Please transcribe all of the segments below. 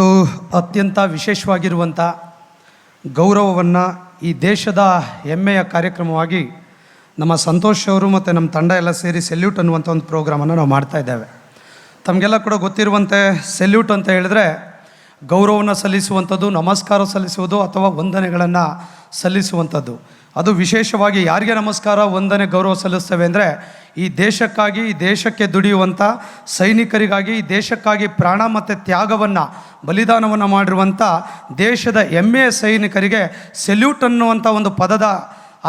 ಇವತ್ತು ಅತ್ಯಂತ ವಿಶೇಷವಾಗಿರುವಂಥ ಗೌರವವನ್ನು ಈ ದೇಶದ ಹೆಮ್ಮೆಯ ಕಾರ್ಯಕ್ರಮವಾಗಿ ನಮ್ಮ ಸಂತೋಷ್ ಅವರು ಮತ್ತು ನಮ್ಮ ತಂಡ ಎಲ್ಲ ಸೇರಿ ಸೆಲ್ಯೂಟ್ ಅನ್ನುವಂಥ ಒಂದು ಪ್ರೋಗ್ರಾಮನ್ನು ನಾವು ಮಾಡ್ತಾ ಇದ್ದೇವೆ. ತಮಗೆಲ್ಲ ಕೂಡ ಗೊತ್ತಿರುವಂತೆ ಸೆಲ್ಯೂಟ್ ಅಂತ ಹೇಳಿದ್ರೆ ಗೌರವವನ್ನು ಸಲ್ಲಿಸುವಂಥದ್ದು, ನಮಸ್ಕಾರ ಸಲ್ಲಿಸುವುದು ಅಥವಾ ವಂದನೆಗಳನ್ನು ಸಲ್ಲಿಸುವಂಥದ್ದು. ಅದು ವಿಶೇಷವಾಗಿ ಯಾರಿಗೆ ನಮಸ್ಕಾರ, ವಂದನೆ, ಗೌರವ ಸಲ್ಲಿಸ್ತೇವೆ ಅಂದರೆ ಈ ದೇಶಕ್ಕಾಗಿ, ಈ ದೇಶಕ್ಕೆ ದುಡಿಯುವಂಥ ಸೈನಿಕರಿಗಾಗಿ, ಈ ದೇಶಕ್ಕಾಗಿ ಪ್ರಾಣ ಮತ್ತು ತ್ಯಾಗವನ್ನು, ಬಲಿದಾನವನ್ನು ಮಾಡಿರುವಂಥ ದೇಶದ ಹೆಮ್ಮೆಯ ಸೈನಿಕರಿಗೆ ಸೆಲ್ಯೂಟ್ ಅನ್ನುವಂಥ ಒಂದು ಪದದ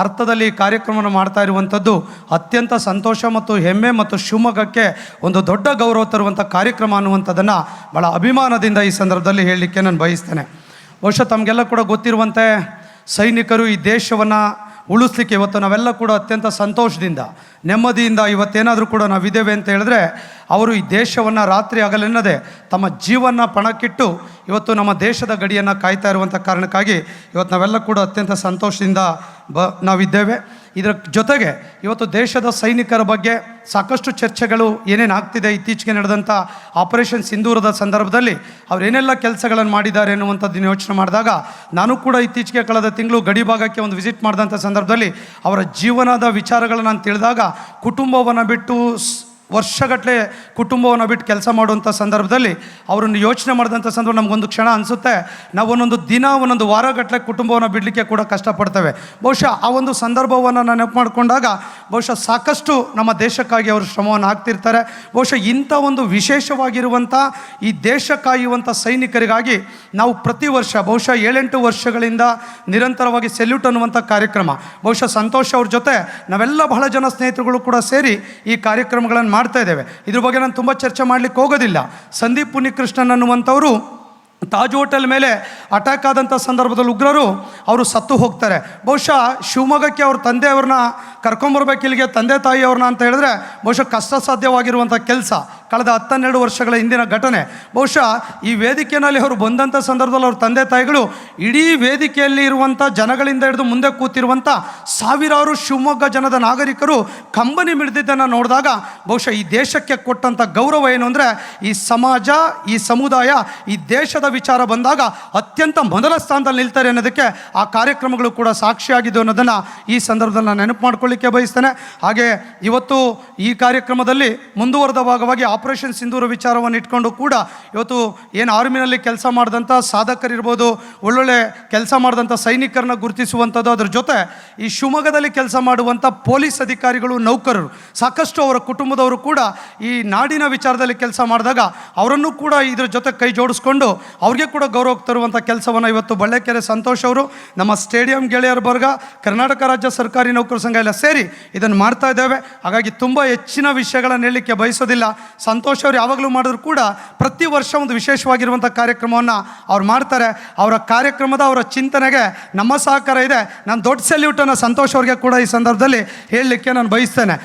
ಅರ್ಥದಲ್ಲಿ ಕಾರ್ಯಕ್ರಮವನ್ನು ಮಾಡ್ತಾ ಇರುವಂಥದ್ದು ಅತ್ಯಂತ ಸಂತೋಷ ಮತ್ತು ಹೆಮ್ಮೆ ಮತ್ತು ಶಿವಮೊಗ್ಗಕ್ಕೆ ಒಂದು ದೊಡ್ಡ ಗೌರವ ತರುವಂಥ ಕಾರ್ಯಕ್ರಮ ಅನ್ನುವಂಥದ್ದನ್ನು ಭಾಳ ಅಭಿಮಾನದಿಂದ ಈ ಸಂದರ್ಭದಲ್ಲಿ ಹೇಳಲಿಕ್ಕೆ ನಾನು ಬಯಸ್ತೇನೆ. ಬಹುಶಃ ತಮಗೆಲ್ಲ ಕೂಡ ಗೊತ್ತಿರುವಂತೆ ಸೈನಿಕರು ಈ ದೇಶವನ್ನು ಉಳಿಸ್ಲಿಕ್ಕೆ ಇವತ್ತು ನಾವೆಲ್ಲ ಕೂಡ ಅತ್ಯಂತ ಸಂತೋಷದಿಂದ, ನೆಮ್ಮದಿಯಿಂದ ಇವತ್ತೇನಾದರೂ ಕೂಡ ನಾವಿದ್ದೇವೆ ಅಂತ ಹೇಳಿದ್ರೆ, ಅವರು ಈ ದೇಶವನ್ನು ರಾತ್ರಿ ಆಗಲೆನ್ನದೆ ತಮ್ಮ ಜೀವನ ಪಣಕ್ಕಿಟ್ಟು ಇವತ್ತು ನಮ್ಮ ದೇಶದ ಗಡಿಯನ್ನು ಕಾಯ್ತಾ ಇರುವಂಥ ಕಾರಣಕ್ಕಾಗಿ ಇವತ್ತು ನಾವೆಲ್ಲ ಕೂಡ ಅತ್ಯಂತ ಸಂತೋಷದಿಂದ ಬ ನಾವಿದ್ದೇವೆ. ಇದರ ಜೊತೆಗೆ ಇವತ್ತು ದೇಶದ ಸೈನಿಕರ ಬಗ್ಗೆ ಸಾಕಷ್ಟು ಚರ್ಚೆಗಳು ಏನೇನು ಆಗ್ತಿದೆ ಇತ್ತೀಚೆಗೆ ನಡೆದಂಥ ಆಪರೇಷನ್ ಸಿಂಧೂರದ ಸಂದರ್ಭದಲ್ಲಿ ಅವ್ರು ಏನೆಲ್ಲ ಕೆಲಸಗಳನ್ನು ಮಾಡಿದ್ದಾರೆ ಅನ್ನುವಂಥದ್ದನ್ನು ಯೋಚನೆ ಮಾಡಿದಾಗ ನಾನು ಕೂಡ ಇತ್ತೀಚೆಗೆ ಕಳೆದ ತಿಂಗಳು ಗಡಿ ಭಾಗಕ್ಕೆ ಒಂದು ವಿಸಿಟ್ ಮಾಡಿದಂಥ ಸಂದರ್ಭದಲ್ಲಿ ಅವರ ಜೀವನದ ವಿಚಾರಗಳನ್ನು ನಾನು ತಿಳಿದಾಗ ಕುಟುಂಬವನ್ನು ಬಿಟ್ಟು ವರ್ಷಗಟ್ಟಲೆ ಕುಟುಂಬವನ್ನು ಬಿಟ್ಟು ಕೆಲಸ ಮಾಡುವಂಥ ಸಂದರ್ಭದಲ್ಲಿ ಅವರನ್ನು ಯೋಚನೆ ಮಾಡಿದಂಥ ಸಂದರ್ಭ ನಮಗೊಂದು ಕ್ಷಣ ಅನಿಸುತ್ತೆ. ನಾವು ಒಂದೊಂದು ದಿನ, ಒಂದೊಂದು ವಾರಗಟ್ಟಲೆ ಕುಟುಂಬವನ್ನು ಬಿಡಲಿಕ್ಕೆ ಕೂಡ ಕಷ್ಟಪಡ್ತೇವೆ. ಬಹುಶಃ ಆ ಒಂದು ಸಂದರ್ಭವನ್ನು ನಾನು ನೆನಪು ಮಾಡಿಕೊಂಡಾಗ ಬಹುಶಃ ಸಾಕಷ್ಟು ನಮ್ಮ ದೇಶಕ್ಕಾಗಿ ಅವರು ಶ್ರಮವನ್ನು ಹಾಕ್ತಿರ್ತಾರೆ. ಬಹುಶಃ ಇಂಥ ಒಂದು ವಿಶೇಷವಾಗಿರುವಂಥ ಈ ದೇಶ ಕಾಯುವಂಥ ಸೈನಿಕರಿಗಾಗಿ ನಾವು ಪ್ರತಿ ವರ್ಷ, ಬಹುಶಃ ಏಳೆಂಟು ವರ್ಷಗಳಿಂದ ನಿರಂತರವಾಗಿ ಸೆಲ್ಯೂಟ್ ಅನ್ನುವಂಥ ಕಾರ್ಯಕ್ರಮ, ಬಹುಶಃ ಸಂತೋಷ್ ಅವ್ರ ಜೊತೆ ನಾವೆಲ್ಲ ಬಹಳ ಜನ ಸ್ನೇಹಿತರುಗಳು ಕೂಡ ಸೇರಿ ಈ ಕಾರ್ಯಕ್ರಮಗಳನ್ನು ಮಾಡ್ತಾ ಇದ್ದೇವೆ. ಇದ್ರ ಬಗ್ಗೆ ನಾನು ತುಂಬ ಚರ್ಚೆ ಮಾಡಲಿಕ್ಕೆ ಹೋಗೋದಿಲ್ಲ. ಸಂದೀಪ್ ಪುನಿಕೃಷ್ಣನ್ ಅನ್ನುವಂಥವರು ತಾಜ್ ಹೋಟೆಲ್ ಮೇಲೆ ಅಟ್ಯಾಕ್ ಆದಂಥ ಸಂದರ್ಭದಲ್ಲಿ ಉಗ್ರರು ಅವರು ಸತ್ತು ಹೋಗ್ತಾರೆ. ಬಹುಶಃ ಶಿವಮೊಗ್ಗಕ್ಕೆ ಅವ್ರ ತಂದೆಯವ್ರನ್ನ ಕರ್ಕೊಂಬರ್ಬೇಕು ಇಲ್ಲಿಗೆ ತಂದೆ ತಾಯಿಯವ್ರನ್ನ ಅಂತ ಹೇಳಿದ್ರೆ ಬಹುಶಃ ಕಷ್ಟ ಸಾಧ್ಯವಾಗಿರುವಂಥ ಕೆಲಸ. ಕಳೆದ ಹತ್ತನ್ನೆರಡು ವರ್ಷಗಳ ಹಿಂದಿನ ಘಟನೆ. ಬಹುಶಃ ಈ ವೇದಿಕೆಯಲ್ಲಿ ಅವರು ಬಂದಂಥ ಸಂದರ್ಭದಲ್ಲಿ ಅವ್ರ ತಂದೆ ತಾಯಿಗಳು ಇಡೀ ವೇದಿಕೆಯಲ್ಲಿ ಇರುವಂಥ ಜನಗಳಿಂದ ಹಿಡಿದು ಮುಂದೆ ಕೂತಿರುವಂಥ ಸಾವಿರಾರು ಶಿವಮೊಗ್ಗ ಜನದ ನಾಗರಿಕರು ಕಂಬನಿ ಮಿಡಿದಿದ್ದನ್ನು ನೋಡಿದಾಗ ಬಹುಶಃ ಈ ದೇಶಕ್ಕೆ ಕೊಟ್ಟಂಥ ಗೌರವ ಏನು ಅಂದರೆ ಈ ಸಮಾಜ, ಈ ಸಮುದಾಯ, ಈ ದೇಶದ ವಿಚಾರ ಬಂದಾಗ ಅತ್ಯಂತ ಮೊದಲ ಸ್ಥಾನದಲ್ಲಿ ನಿಲ್ತಾರೆ ಅನ್ನೋದಕ್ಕೆ ಆ ಕಾರ್ಯಕ್ರಮಗಳು ಕೂಡ ಸಾಕ್ಷಿಯಾಗಿದ್ದು ಅನ್ನೋದನ್ನು ಈ ಸಂದರ್ಭದಲ್ಲಿ ನಾನು ನೆನಪು ಮಾಡ್ಕೊಳ್ಳಿಕ್ಕೆ ಬಯಸ್ತೇನೆ. ಹಾಗೆ ಇವತ್ತು ಈ ಕಾರ್ಯಕ್ರಮದಲ್ಲಿ ಮುಂದುವರೆದ ಭಾಗವಾಗಿ ಆಪರೇಷನ್ ಸಿಂಧೂರ ವಿಚಾರವನ್ನು ಇಟ್ಕೊಂಡು ಕೂಡ ಇವತ್ತು ಏನು ಆರ್ಮಿನಲ್ಲಿ ಕೆಲಸ ಮಾಡಿದಂಥ ಸಾಧಕರಿರ್ಬೋದು, ಒಳ್ಳೊಳ್ಳೆ ಕೆಲಸ ಮಾಡಿದಂಥ ಸೈನಿಕರನ್ನ ಗುರುತಿಸುವಂಥದ್ದು ಅದರ ಜೊತೆ ಈ ಶಿವಮೊಗ್ಗದಲ್ಲಿ ಕೆಲಸ ಮಾಡುವಂಥ ಪೊಲೀಸ್ ಅಧಿಕಾರಿಗಳು, ನೌಕರರು, ಸಾಕಷ್ಟು ಅವರ ಕುಟುಂಬದವರು ಕೂಡ ಈ ನಾಡಿನ ವಿಚಾರದಲ್ಲಿ ಕೆಲಸ ಮಾಡಿದಾಗ ಅವರನ್ನು ಕೂಡ ಇದರ ಜೊತೆ ಕೈ ಜೋಡಿಸ್ಕೊಂಡು ಅವ್ರಿಗೆ ಕೂಡ ಗೌರವ ತರುವಂಥ ಕೆಲಸವನ್ನು ಇವತ್ತು ಬಳ್ಳೆಕೆರೆ ಸಂತೋಷ್ ಅವರು, ನಮ್ಮ ಸ್ಟೇಡಿಯಂ ಗೆಳೆಯರ ಬರ್ಗ ಕರ್ನಾಟಕ ರಾಜ್ಯ ಸರ್ಕಾರಿ ನೌಕರ ಸಂಘ ಎಲ್ಲ ಸೇರಿ ಇದನ್ನು ಮಾಡ್ತಾ ಇದ್ದೇವೆ. ಹಾಗಾಗಿ ತುಂಬ ಹೆಚ್ಚಿನ ವಿಷಯಗಳನ್ನು ಹೇಳಲಿಕ್ಕೆ ಬಯಸೋದಿಲ್ಲ. ಸಂತೋಷ್ ಅವರು ಯಾವಾಗಲೂ ಮಾಡಿದ್ರು ಕೂಡ ಪ್ರತಿ ವರ್ಷ ಒಂದು ವಿಶೇಷವಾಗಿರುವಂಥ ಕಾರ್ಯಕ್ರಮವನ್ನು ಅವ್ರು ಮಾಡ್ತಾರೆ. ಅವರ ಕಾರ್ಯಕ್ರಮದ ಅವರ ಚಿಂತನೆಗೆ ನಮ್ಮ ಸಹಕಾರ ಇದೆ. ನಾನು ದೊಡ್ಡ ಸೆಲ್ಯೂಟನ್ನು ಸಂತೋಷ್ ಅವ್ರಿಗೆ ಕೂಡ ಈ ಸಂದರ್ಭದಲ್ಲಿ ಹೇಳಲಿಕ್ಕೆ ನಾನು ಬಯಸ್ತೇನೆ.